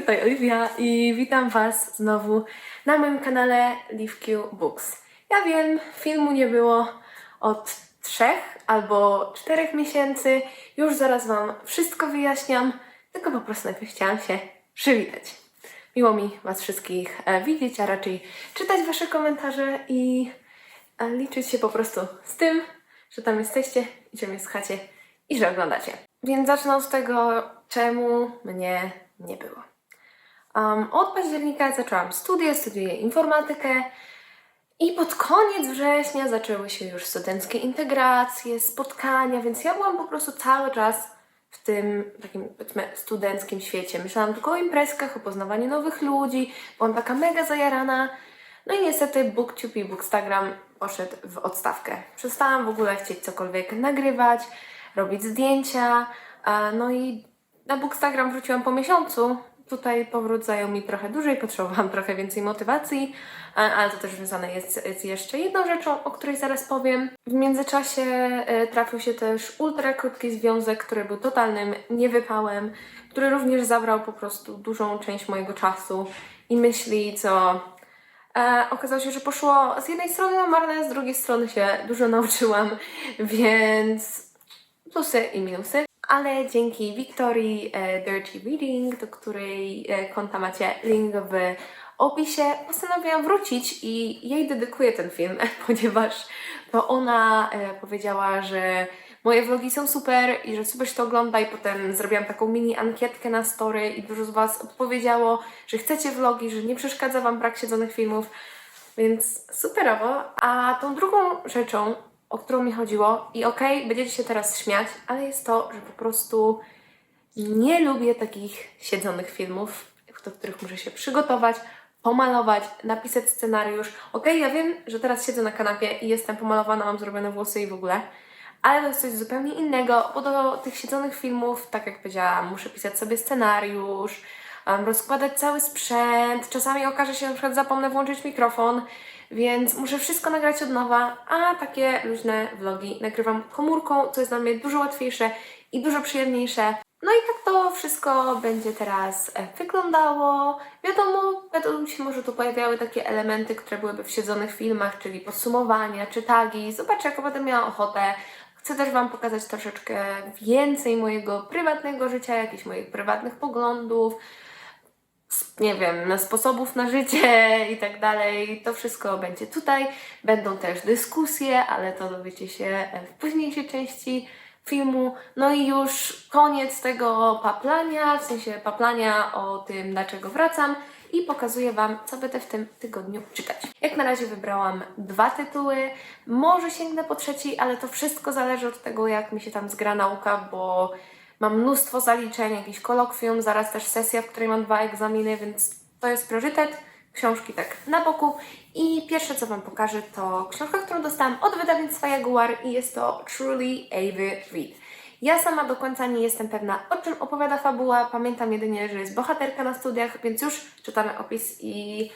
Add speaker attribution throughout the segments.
Speaker 1: tutaj Oliwia i witam Was znowu na moim kanale LiveQ Books. Ja wiem, filmu nie było od trzech albo czterech miesięcy. Już zaraz Wam wszystko wyjaśniam, tylko po prostu najpierw chciałam się przywitać. Miło mi Was wszystkich e, widzieć, a raczej czytać Wasze komentarze i e, liczyć się po prostu z tym, że tam jesteście i że mnie słuchacie i że oglądacie. Więc zacznę od tego, czemu mnie nie było. Um, od października zaczęłam studia, studiuję informatykę i pod koniec września zaczęły się już studenckie integracje, spotkania, więc ja byłam po prostu cały czas w tym takim powiedzmy studenckim świecie. Myślałam tylko o imprezkach, o poznawaniu nowych ludzi, byłam taka mega zajarana. No i niestety BookTube i Bookstagram poszedł w odstawkę. Przestałam w ogóle chcieć cokolwiek nagrywać, robić zdjęcia, no i na Bookstagram wróciłam po miesiącu. Tutaj powrót zajął mi trochę dłużej, potrzebowałam trochę więcej motywacji, ale to też związane jest z jeszcze jedną rzeczą, o której zaraz powiem. W międzyczasie e, trafił się też ultra krótki związek, który był totalnym niewypałem, który również zabrał po prostu dużą część mojego czasu i myśli, co E, okazało się, że poszło z jednej strony na marne, z drugiej strony się dużo nauczyłam, więc plusy i minusy. Ale dzięki Wiktorii e, Dirty Reading, do której e, konta macie link w opisie, postanowiłam wrócić i jej dedykuję ten film, ponieważ to ona e, powiedziała, że moje vlogi są super i że super się to ogląda i potem zrobiłam taką mini ankietkę na story i dużo z Was odpowiedziało, że chcecie vlogi, że nie przeszkadza Wam brak siedzonych filmów, więc superowo. A tą drugą rzeczą, o którą mi chodziło i okej, będziecie się teraz śmiać, ale jest to, że po prostu nie lubię takich siedzonych filmów, do których muszę się przygotować, pomalować, napisać scenariusz. Okej, ja wiem, że teraz siedzę na kanapie i jestem pomalowana, mam zrobione włosy i w ogóle, ale to jest coś zupełnie innego, bo do tych siedzonych filmów, tak jak powiedziałam, muszę pisać sobie scenariusz, rozkładać cały sprzęt, czasami okaże się, że na przykład zapomnę włączyć mikrofon, więc muszę wszystko nagrać od nowa, a takie luźne vlogi nagrywam komórką, co jest dla mnie dużo łatwiejsze i dużo przyjemniejsze. No i tak to wszystko będzie teraz e, wyglądało. Wiadomo, będą się może tu pojawiały takie elementy, które byłyby w siedzonych filmach, czyli podsumowania czy tagi. Zobaczę, jak będę miała ochotę. Chcę też Wam pokazać troszeczkę więcej mojego prywatnego życia, jakichś moich prywatnych poglądów, nie wiem, na sposobów na życie i tak dalej. To wszystko będzie tutaj. Będą też dyskusje, ale to dowiecie się e, w późniejszej części filmu. No i już koniec tego paplania, w sensie paplania o tym, dlaczego wracam i pokazuję Wam, co będę w tym tygodniu czytać. Jak na razie wybrałam dwa tytuły, może sięgnę po trzeci, ale to wszystko zależy od tego, jak mi się tam zgra nauka, bo mam mnóstwo zaliczeń, jakiś kolokwium, zaraz też sesja, w której mam dwa egzaminy, więc to jest priorytet. Książki tak na boku. I pierwsze, co Wam pokażę, to książka, którą dostałam od wydawnictwa Jaguar i jest to Truly Avy Reed. Ja sama do końca nie jestem pewna, o czym opowiada fabuła. Pamiętam jedynie, że jest bohaterka na studiach, więc już czytamy opis i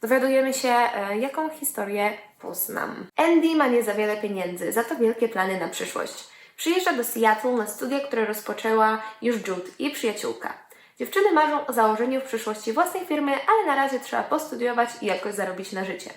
Speaker 1: dowiadujemy się, e, jaką historię poznam. Andy ma nie za wiele pieniędzy, za to wielkie plany na przyszłość. Przyjeżdża do Seattle na studia, które rozpoczęła już Jude, jej przyjaciółka. Dziewczyny marzą o założeniu w przyszłości własnej firmy, ale na razie trzeba postudiować i jakoś zarobić na życie.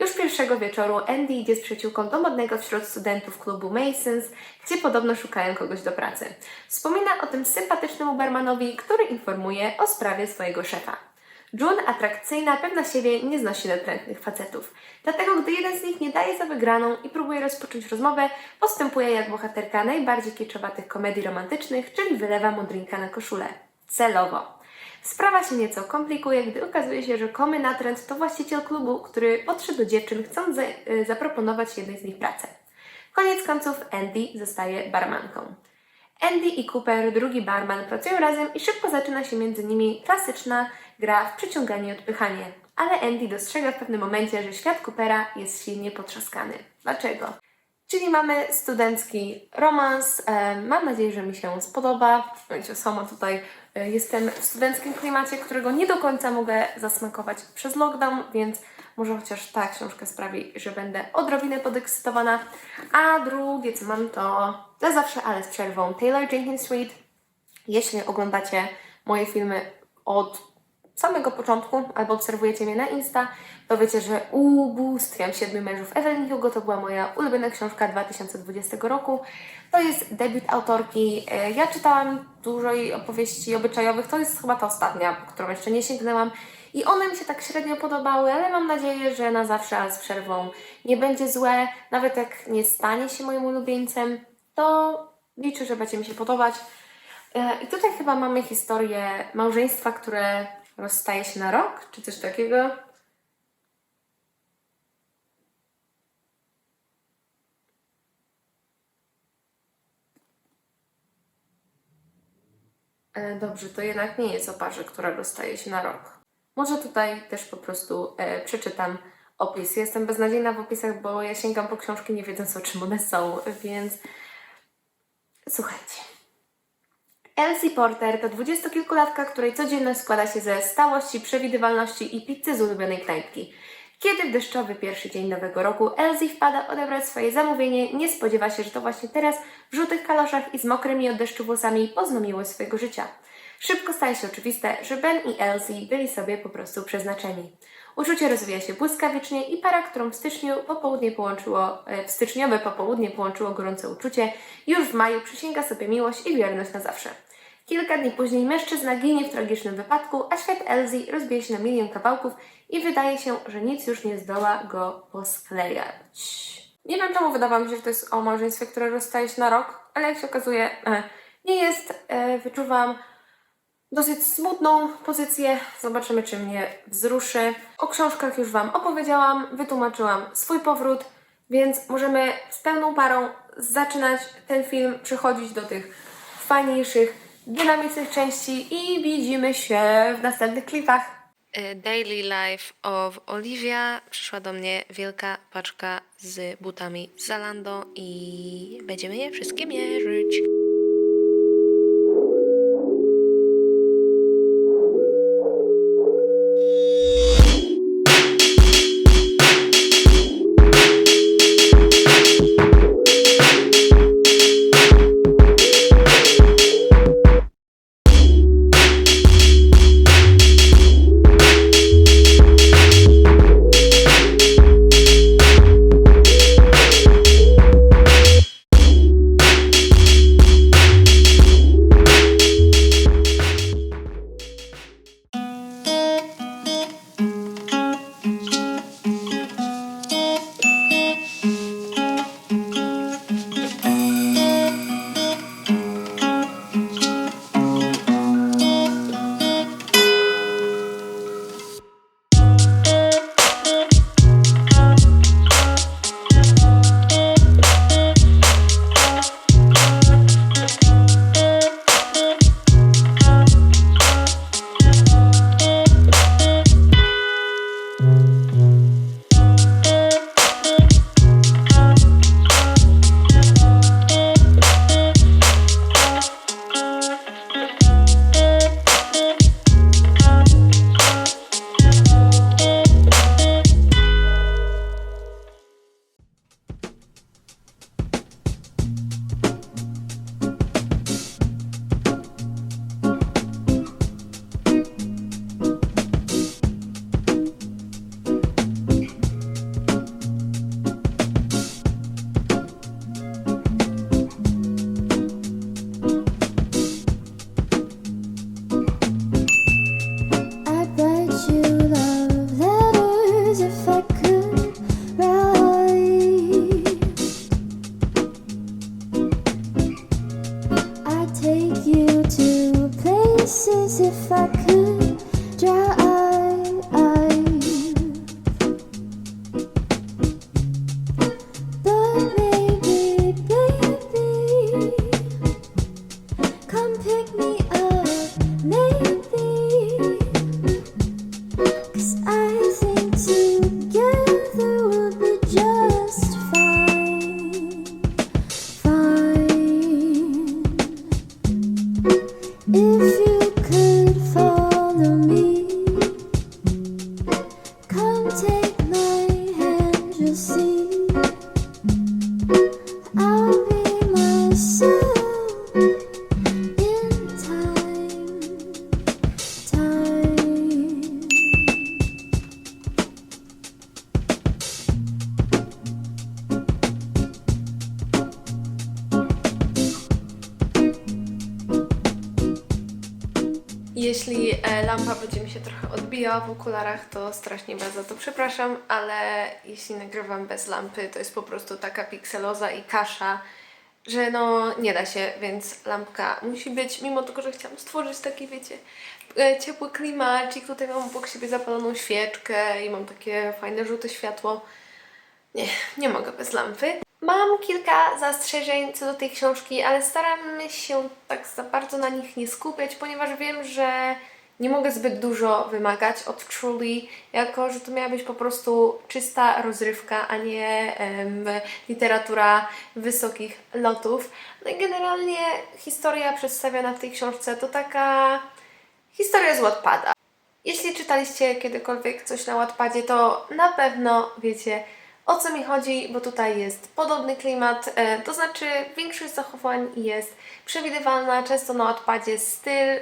Speaker 1: Już pierwszego wieczoru Andy idzie z przyjaciółką do modnego wśród studentów klubu Masons, gdzie podobno szukają kogoś do pracy. Wspomina o tym sympatycznemu barmanowi, który informuje o sprawie swojego szefa. June, atrakcyjna, pewna siebie, nie znosi natrętnych facetów. Dlatego, gdy jeden z nich nie daje za wygraną i próbuje rozpocząć rozmowę, postępuje jak bohaterka najbardziej kiczowatych komedii romantycznych, czyli wylewa mu drinka na koszulę. Celowo. Sprawa się nieco komplikuje, gdy okazuje się, że komy natręt to właściciel klubu, który podszedł do dziewczyn, chcąc y, zaproponować jednej z nich pracę. Koniec końców Andy zostaje barmanką. Andy i Cooper, drugi barman, pracują razem i szybko zaczyna się między nimi klasyczna gra w przyciąganie i odpychanie. Ale Andy dostrzega w pewnym momencie, że świat Coopera jest silnie potrzaskany. Dlaczego? Czyli mamy studencki romans. E, mam nadzieję, że mi się spodoba. Wiecie, sama tutaj e, jestem w studenckim klimacie, którego nie do końca mogę zasmakować przez lockdown, więc może chociaż ta książka sprawi, że będę odrobinę podekscytowana. A drugie, co mam, to za zawsze, ale z przerwą Taylor Jenkins Reid. Jeśli oglądacie moje filmy od samego początku, albo obserwujecie mnie na Insta, to wiecie, że Ubóstwiam Siedmiu Mężów Evelyn Hugo to była moja ulubiona książka 2020 roku. To jest debiut autorki. E, Ja czytałam dużo jej opowieści obyczajowych, to jest chyba ta ostatnia, po którą jeszcze nie sięgnęłam. I one mi się tak średnio podobały, ale mam nadzieję, że na zawsze, a z przerwą nie będzie złe. Nawet jak nie stanie się moim ulubieńcem, to liczę, że będzie mi się podobać. E, I tutaj chyba mamy historię małżeństwa, które rozstaje się na rok, czy coś takiego. E, Dobrze, to jednak nie jest o parze, która rozstaje się na rok. Może tutaj też po prostu e, przeczytam opis. Jestem beznadziejna w opisach, bo ja sięgam po książki nie wiedząc o czym one są, więc słuchajcie. Elsie Porter to dwudziestokilkulatka, której codzienność składa się ze stałości, przewidywalności i pizzy z ulubionej knajpki. Kiedy w deszczowy pierwszy dzień nowego roku Elsie wpada odebrać swoje zamówienie, nie spodziewa się, że to właśnie teraz w żółtych kaloszach i z mokrymi od deszczu włosami pozna miłość swojego życia. Szybko staje się oczywiste, że Ben i Elsie byli sobie po prostu przeznaczeni. Uczucie rozwija się błyskawicznie i para, którą w styczniu popołudnie połączyło, e, w styczniowe popołudnie połączyło gorące uczucie, już w maju przysięga sobie miłość i wierność na zawsze. Kilka dni później mężczyzna ginie w tragicznym wypadku, a świat Elsie rozbije się na milion kawałków i wydaje się, że nic już nie zdoła go posklejać. Nie wiem czemu wydawało mi się, że to jest o małżeństwie, które rozstaje się na rok, ale jak się okazuje, e, nie jest. E, wyczuwam dosyć smutną pozycję. Zobaczymy, czy mnie wzruszy. O książkach już Wam opowiedziałam, wytłumaczyłam swój powrót, więc możemy z pełną parą zaczynać ten film, przechodzić do tych fajniejszych, dynamicznych części i widzimy się w następnych klipach.
Speaker 2: Y, Daily Life of Olivia. Przyszła do mnie wielka paczka z butami z Zalando i będziemy je wszystkie mierzyć.
Speaker 1: as if I could. Odbijała w okularach, to strasznie za to przepraszam, ale jeśli nagrywam bez lampy, to jest po prostu taka pikseloza i kasza, że no nie da się, więc lampka musi być, mimo tego, że chciałam stworzyć taki, wiecie, e, ciepły klimacik, tutaj mam obok siebie zapaloną świeczkę i mam takie fajne żółte światło. Nie, nie mogę bez lampy. Mam kilka zastrzeżeń co do tej książki, ale staram się tak za bardzo na nich nie skupiać, ponieważ wiem, że nie mogę zbyt dużo wymagać od Truly, jako że to miała być po prostu czysta rozrywka, a nie em, literatura wysokich lotów. No i generalnie historia przedstawiona w tej książce to taka historia z Wattpada. Jeśli czytaliście kiedykolwiek coś na Wattpadzie, to na pewno wiecie o co mi chodzi, bo tutaj jest podobny klimat, e, to znaczy większość zachowań jest przewidywalna, często na Wattpadzie styl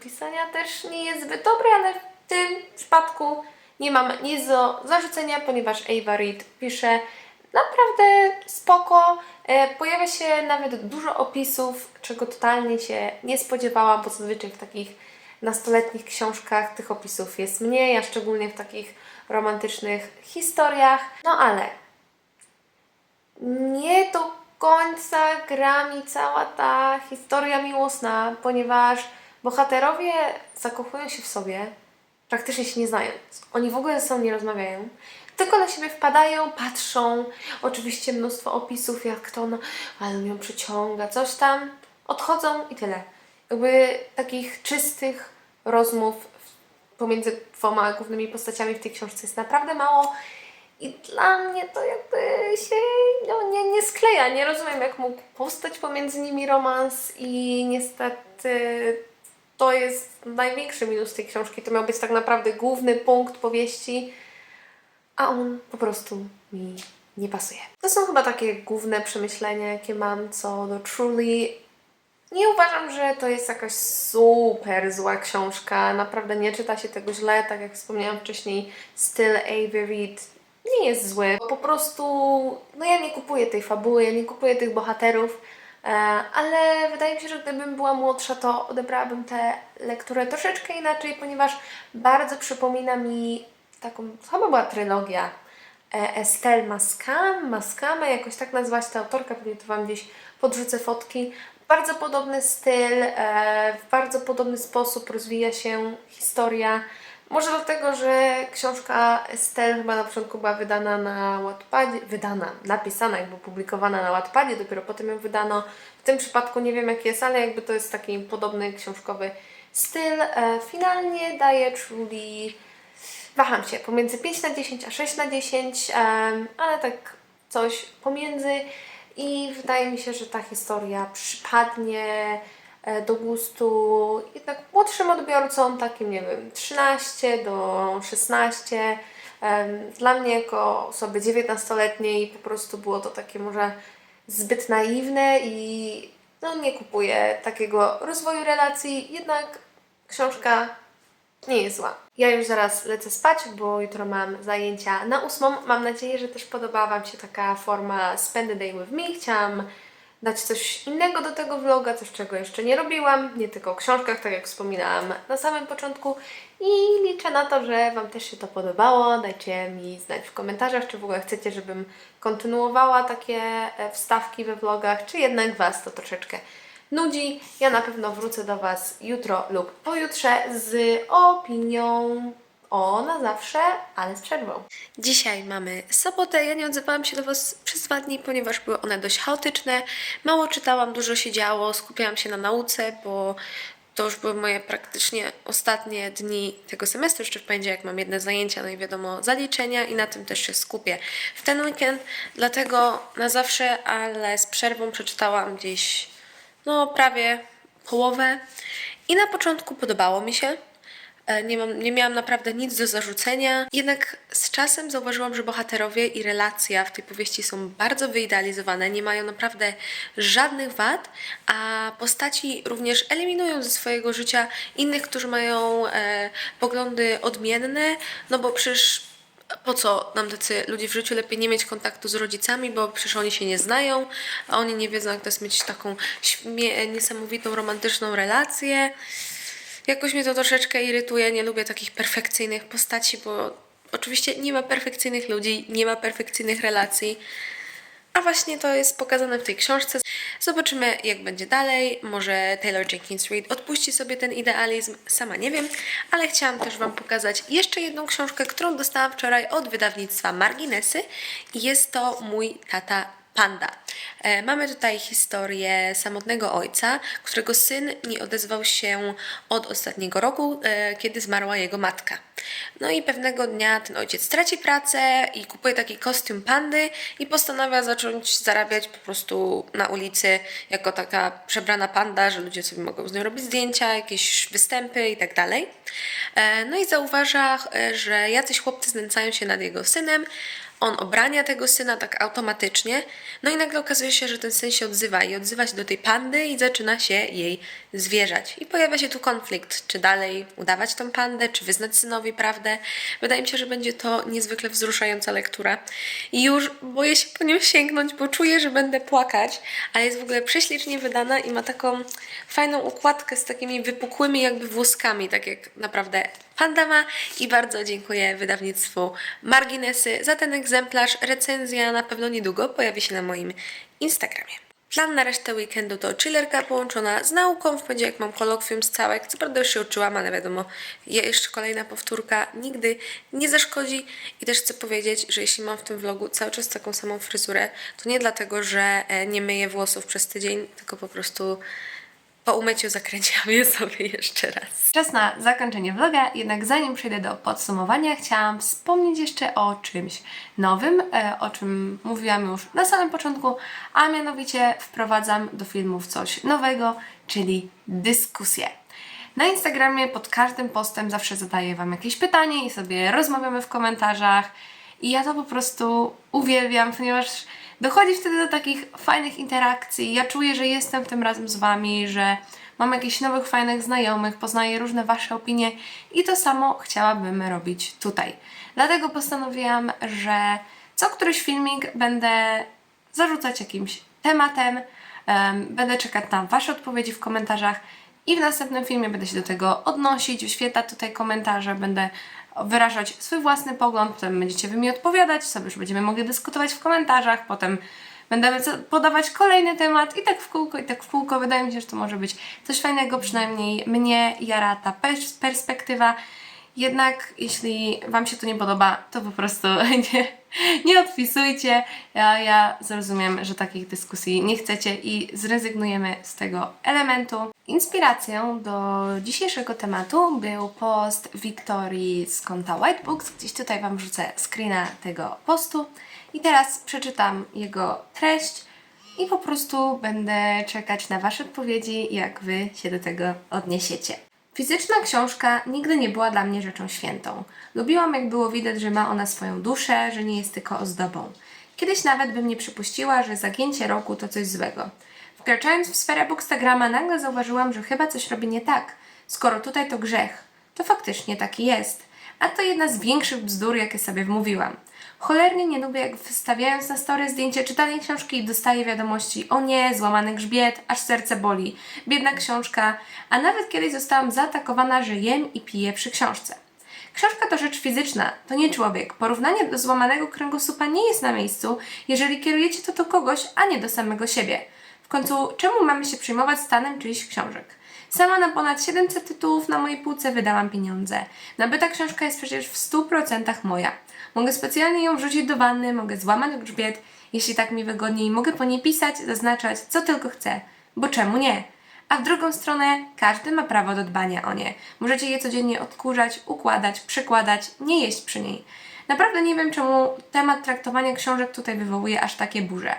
Speaker 1: pisania też nie jest zbyt dobry, ale w tym przypadku nie mam nic do zarzucenia, ponieważ Ava Reed pisze naprawdę spoko. E, pojawia się nawet dużo opisów, czego totalnie się nie spodziewałam, bo zazwyczaj w takich nastoletnich książkach tych opisów jest mniej, a szczególnie w takich romantycznych historiach. No ale nie do końca gra mi cała ta historia miłosna, ponieważ bohaterowie zakochują się w sobie, praktycznie się nie znając. Oni w ogóle ze sobą nie rozmawiają. Tylko na siebie wpadają, patrzą, oczywiście mnóstwo opisów, jak to ona, ale ją przyciąga, coś tam, odchodzą i tyle. Jakby takich czystych rozmów pomiędzy dwoma głównymi postaciami w tej książce jest naprawdę mało i dla mnie to jakby się no, nie, nie skleja. Nie rozumiem, jak mógł powstać pomiędzy nimi romans i niestety to jest największy minus tej książki. To miał być tak naprawdę główny punkt powieści, a on po prostu mi nie pasuje. To są chyba takie główne przemyślenia, jakie mam co do Truly. Nie uważam, że to jest jakaś super zła książka. Naprawdę nie czyta się tego źle. Tak jak wspomniałam wcześniej, styl Avery Reed nie jest zły. Po prostu, no ja nie kupuję tej fabuły, ja nie kupuję tych bohaterów, e, ale wydaje mi się, że gdybym była młodsza, to odebrałabym tę lekturę troszeczkę inaczej, ponieważ bardzo przypomina mi taką, chyba była trylogia e, Estelle Mascam, Mascame, jakoś tak nazwać ta autorka, pewnie to Wam gdzieś podrzucę fotki. Bardzo podobny styl, e, w bardzo podobny sposób rozwija się historia. Może dlatego, że książka Estelle chyba na początku była wydana na Wattpadzie, wydana, napisana, jakby publikowana na Wattpadzie, dopiero potem ją wydano. W tym przypadku nie wiem jak jest, ale jakby to jest taki podobny książkowy styl. E, finalnie daje Truly Waham się pomiędzy 5 na 10 a 6 na 10, em, ale tak coś pomiędzy i wydaje mi się, że ta historia przypadnie e, do gustu jednak młodszym odbiorcom, takim nie wiem, 13 do 16. Em, Dla mnie jako osoby 19-letniej po prostu było to takie może zbyt naiwne i no nie kupuję takiego rozwoju relacji, jednak książka nie jest zła. Ja już zaraz lecę spać, bo jutro mam zajęcia na ósmą. Mam nadzieję, że też podobała Wam się taka forma Spend a Day with Me. Chciałam dać coś innego do tego vloga, coś czego jeszcze nie robiłam, nie tylko o książkach, tak jak wspominałam na samym początku i liczę na to, że Wam też się to podobało. Dajcie mi znać w komentarzach, czy w ogóle chcecie, żebym kontynuowała takie e, wstawki we vlogach, czy jednak Was to troszeczkę nudzi. Ja na pewno wrócę do Was jutro lub pojutrze z opinią o na zawsze, ale z przerwą. Dzisiaj mamy sobotę. Ja nie odzywałam się do Was przez dwa dni, ponieważ były one dość chaotyczne. Mało czytałam, dużo się działo, skupiałam się na nauce, bo to już były moje praktycznie ostatnie dni tego semestru. Jeszcze w poniedziałek mam jedne zajęcia, no i wiadomo, zaliczenia i na tym też się skupię w ten weekend. Dlatego na zawsze, ale z przerwą przeczytałam gdzieś no prawie połowę. I na początku podobało mi się. E, Nie, mam, nie miałam naprawdę nic do zarzucenia. Jednak z czasem zauważyłam, że bohaterowie i relacja w tej powieści są bardzo wyidealizowane, nie mają naprawdę żadnych wad, a postaci również eliminują ze swojego życia innych, którzy mają e, poglądy odmienne, no bo przecież po co nam tacy ludzie w życiu lepiej nie mieć kontaktu z rodzicami, bo przecież oni się nie znają, a oni nie wiedzą, jak to jest mieć taką niesamowitą, romantyczną relację.
Speaker 2: Jakoś mnie to troszeczkę irytuje, nie lubię takich perfekcyjnych postaci, bo oczywiście nie ma perfekcyjnych ludzi, nie ma perfekcyjnych relacji. A właśnie to jest pokazane w tej książce. Zobaczymy, jak będzie dalej. Może Taylor Jenkins Reid odpuści sobie ten idealizm, sama nie wiem, ale chciałam też Wam pokazać jeszcze jedną książkę, którą dostałam wczoraj od wydawnictwa Marginesy. Jest to mój tata Panda. E, mamy tutaj historię samotnego ojca, którego syn nie odezwał się od ostatniego roku, e, kiedy zmarła jego matka. No i pewnego dnia ten ojciec traci pracę i kupuje taki kostium pandy i postanawia zacząć zarabiać po prostu na ulicy jako taka przebrana panda, że ludzie sobie mogą z nią robić zdjęcia, jakieś występy i tak dalej. E, No i zauważa, e, że jacyś chłopcy znęcają się nad jego synem, on obrania tego syna tak automatycznie, no i nagle okazuje się, że ten syn się odzywa i odzywa się do tej pandy i zaczyna się jej zwierzać. I pojawia się tu konflikt, czy dalej udawać tą pandę, czy wyznać synowi prawdę. Wydaje mi się, że będzie to niezwykle wzruszająca lektura. I już boję się po nią sięgnąć, bo czuję, że będę płakać, ale jest w ogóle prześlicznie wydana i ma taką fajną układkę z takimi wypukłymi jakby włoskami, tak jak naprawdę Panda ma i bardzo dziękuję wydawnictwu Marginesy za ten egzemplarz. Recenzja na pewno niedługo pojawi się na moim Instagramie. Plan na resztę weekendu to chillerka połączona z nauką. W poniedziałek mam kolokwium z całek. Co prawda już się uczyłam, ale wiadomo, je- jeszcze kolejna powtórka nigdy nie zaszkodzi. I też chcę powiedzieć, że jeśli mam w tym vlogu cały czas taką samą fryzurę, to nie dlatego, że e, nie myję włosów przez tydzień, tylko po prostu po umyciu zakręciłam je sobie jeszcze raz.
Speaker 1: Czas na zakończenie vloga, jednak zanim przejdę do podsumowania, chciałam wspomnieć jeszcze o czymś nowym, e, o czym mówiłam już na samym początku, a mianowicie wprowadzam do filmów coś nowego, czyli dyskusję. Na Instagramie pod każdym postem zawsze zadaję Wam jakieś pytanie i sobie rozmawiamy w komentarzach. I ja to po prostu uwielbiam, ponieważ dochodzi wtedy do takich fajnych interakcji. Ja czuję, że jestem tym razem z Wami, że mam jakichś nowych, fajnych znajomych, poznaję różne Wasze opinie i to samo chciałabym robić tutaj. Dlatego postanowiłam, że co któryś filmik będę zarzucać jakimś tematem, em, będę czekać na Wasze odpowiedzi w komentarzach i w następnym filmie będę się do tego odnosić, wyświetlać tutaj komentarze, będę wyrażać swój własny pogląd, potem będziecie wy mi odpowiadać, sobie już będziemy mogli dyskutować w komentarzach, potem będę podawać kolejny temat i tak w kółko, i tak w kółko. Wydaje mi się, że to może być coś fajnego, przynajmniej mnie jara ta pers- perspektywa. Jednak jeśli Wam się to nie podoba, to po prostu nie, nie odpisujcie. Ja, ja zrozumiem, że takich dyskusji nie chcecie i zrezygnujemy z tego elementu. Inspiracją do dzisiejszego tematu był post Wiktorii z konta White Books. Gdzieś tutaj Wam wrzucę screena tego postu. I teraz przeczytam jego treść i po prostu będę czekać na Wasze odpowiedzi, jak Wy się do tego odniesiecie. Fizyczna książka nigdy nie była dla mnie rzeczą świętą. Lubiłam, jak było widać, że ma ona swoją duszę, że nie jest tylko ozdobą. Kiedyś nawet bym nie przypuściła, że zagięcie roku to coś złego. Wkraczając w sferę Bookstagrama, nagle zauważyłam, że chyba coś robi nie tak. Skoro tutaj to grzech, to faktycznie taki jest. A to jedna z większych bzdur, jakie sobie wmówiłam. Cholernie nie lubię, jak wystawiając na story zdjęcie czytanej książki dostaję wiadomości o nie, złamany grzbiet, aż serce boli, biedna książka, a nawet kiedyś zostałam zaatakowana, że jem i piję przy książce. Książka to rzecz fizyczna, to nie człowiek. Porównanie do złamanego kręgosłupa nie jest na miejscu, jeżeli kierujecie to do kogoś, a nie do samego siebie. W końcu, czemu mamy się przejmować stanem czyichś książek? Sama na ponad 700 tytułów na mojej półce wydałam pieniądze. Nabyta książka jest przecież w 100% moja. Mogę specjalnie ją wrzucić do wanny, mogę złamać grzbiet, jeśli tak mi wygodniej, mogę po niej pisać, zaznaczać, co tylko chcę. Bo czemu nie? A w drugą stronę, każdy ma prawo do dbania o nie. Możecie je codziennie odkurzać, układać, przykładać, nie jeść przy niej. Naprawdę nie wiem, czemu temat traktowania książek tutaj wywołuje aż takie burze.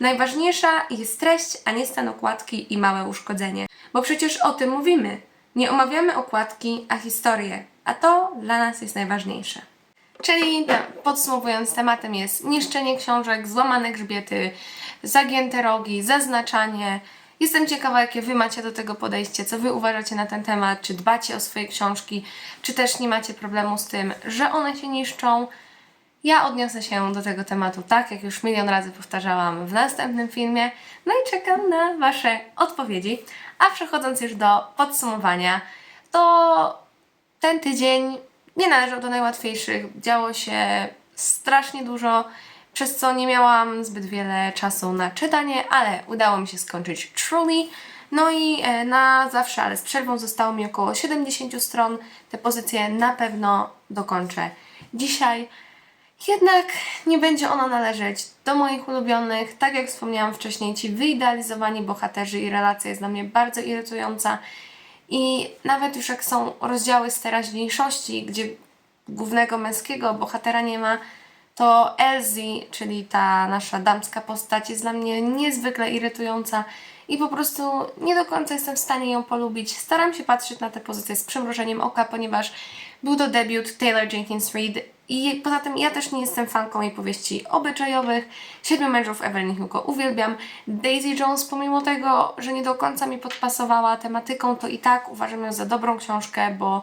Speaker 1: Najważniejsza jest treść, a nie stan okładki i małe uszkodzenie. Bo przecież o tym mówimy. Nie omawiamy okładki, a historię. A to dla nas jest najważniejsze. Czyli te- podsumowując, tematem jest niszczenie książek, złamane grzbiety, zagięte rogi, zaznaczanie. Jestem ciekawa, jakie Wy macie do tego podejście, co Wy uważacie na ten temat, czy dbacie o swoje książki, czy też nie macie problemu z tym, że one się niszczą. Ja odniosę się do tego tematu tak, jak już milion razy powtarzałam w następnym filmie. No i czekam na Wasze odpowiedzi. A przechodząc już do podsumowania, to ten tydzień nie należał do najłatwiejszych. Działo się strasznie dużo, przez co nie miałam zbyt wiele czasu na czytanie, ale udało mi się skończyć Truly. No i e, na zawsze, ale z przerwą zostało mi około 70 stron. Te pozycje na pewno dokończę dzisiaj. Jednak nie będzie ona należeć do moich ulubionych. Tak jak wspomniałam wcześniej, ci wyidealizowani bohaterzy i relacja jest dla mnie bardzo irytująca. I nawet już jak są rozdziały z teraźniejszości, gdzie głównego męskiego bohatera nie ma, to Elsie, czyli ta nasza damska postać, jest dla mnie niezwykle irytująca i po prostu nie do końca jestem w stanie ją polubić. Staram się patrzeć na tę pozycję z przymrużeniem oka, ponieważ był to debiut Taylor Jenkins Reid i poza tym ja też nie jestem fanką jej powieści obyczajowych. Siedmiu mężów Evelyn Hugo uwielbiam. Daisy Jones, pomimo tego, że nie do końca mi podpasowała tematyką, to i tak uważam ją za dobrą książkę, bo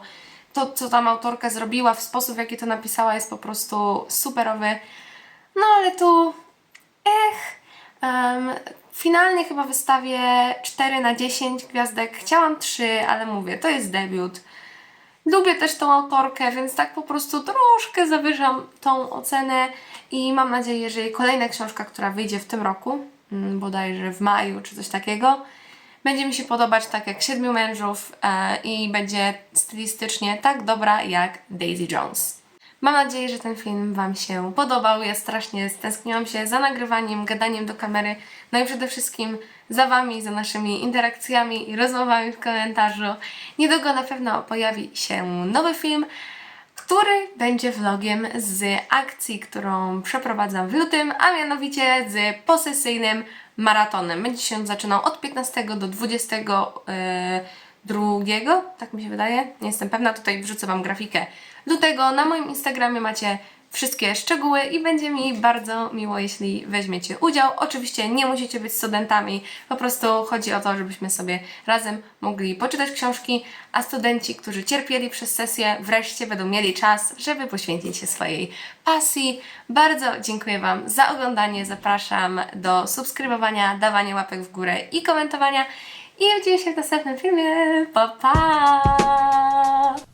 Speaker 1: to, co tam autorka zrobiła, w sposób, w jaki to napisała, jest po prostu superowy. No ale tu, ech, em, finalnie chyba wystawię 4 na 10 gwiazdek. Chciałam 3, ale mówię, to jest debiut. Lubię też tą autorkę, więc tak po prostu troszkę zawyżam tą ocenę i mam nadzieję, że jej kolejna książka, która wyjdzie w tym roku, mm, bodajże w maju czy coś takiego, będzie mi się podobać tak jak Siedmiu Mężów e, i będzie stylistycznie tak dobra jak Daisy Jones. Mam nadzieję, że ten film Wam się podobał. Ja strasznie stęskniłam się za nagrywaniem, gadaniem do kamery, no i przede wszystkim za Wami, za naszymi interakcjami i rozmowami w komentarzu. Niedługo na pewno pojawi się nowy film, który będzie vlogiem z akcji, którą przeprowadzam w lutym, a mianowicie z posesyjnym maratonem. Będzie się zaczynał od 15 do 22, tak mi się wydaje, nie jestem pewna, tutaj wrzucę Wam grafikę lutego. Na moim Instagramie macie wszystkie szczegóły i będzie mi bardzo miło, jeśli weźmiecie udział. Oczywiście nie musicie być studentami, po prostu chodzi o to, żebyśmy sobie razem mogli poczytać książki, a studenci, którzy cierpieli przez sesję, wreszcie będą mieli czas, żeby poświęcić się swojej pasji. Bardzo dziękuję Wam za oglądanie, zapraszam do subskrybowania, dawania łapek w górę i komentowania i widzimy się w następnym filmie. Pa, pa!